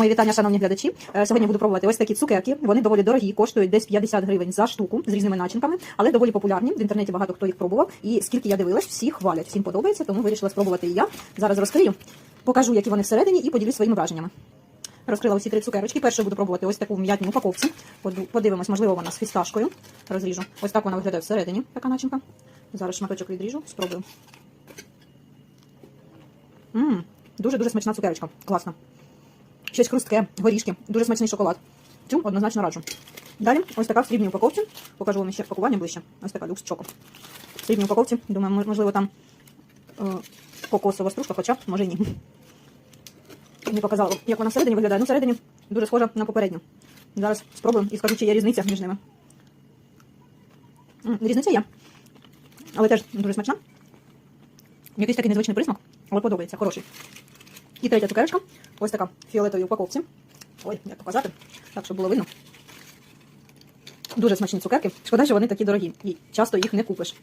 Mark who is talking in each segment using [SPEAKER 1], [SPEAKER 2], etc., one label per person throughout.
[SPEAKER 1] Мої вітання, шановні глядачі. Е, Сьогодні буду пробувати ось такі цукерки. Вони доволі дорогі, коштують десь 50 гривень за штуку з різними начинками, але доволі популярні. В інтернеті багато хто їх пробував. І скільки я дивилась, всі хвалять, всім подобається, тому вирішила спробувати і я. Зараз розкрию, покажу, які вони всередині, і поділюсь своїми враженнями. Розкрила усі три цукерочки. Першу буду пробувати ось таку в м'ятній упаковці. Подивимось, можливо, вона з фісташкою. Розріжу. Ось так вона виглядає всередині, така начинка. Зараз шматочок відріжу, спробую. Дуже-дуже смачна цукерочка. Класна. Щось хрустке, горішки, дуже смачний шоколад. Цю однозначно раджу. Далі, ось така в срібній упаковці. Покажу вам ще пакування ближче. Ось така люкс чоко. В срібній упаковці. Думаю, можливо, там е, кокосова стружка, хоча, може, ні. Не показала, як вона всередині виглядає. Ну, всередині дуже схожа на попередню. Зараз спробую і скажу, чи є різниця між ними. М, Різниця є. Але теж дуже смачна. Якийсь такий незвичний присмак, але подобається, хороший. І третя цукерочка. Ось така в фіолетовій упаковці. Ой, як показати, так, щоб було видно. Дуже смачні цукерки. Шкода, що вони такі дорогі. І часто їх не купиш.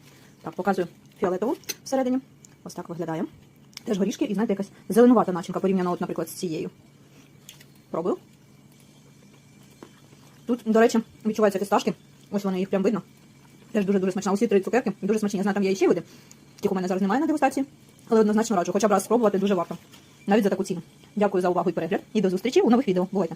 [SPEAKER 1] Так, показую фіолетову всередині. Ось так виглядає. Теж горішки і, знаєте, якась зеленувата начинка порівняно, от, наприклад, з цією. Пробую. Тут, до речі, відчуваються фісташки. Ось вони їх прям видно. Теж дуже-дуже смачна. Усі три цукерки дуже смачні. Я знаю, там є ще види. Тих у мене зараз немає на дегустації. Але однозначно раджу, хоча б раз спробувати дуже варто. Навіть за таку ціну. Дякую за увагу і перегляд. І до зустрічі у нових відео. Бувайте!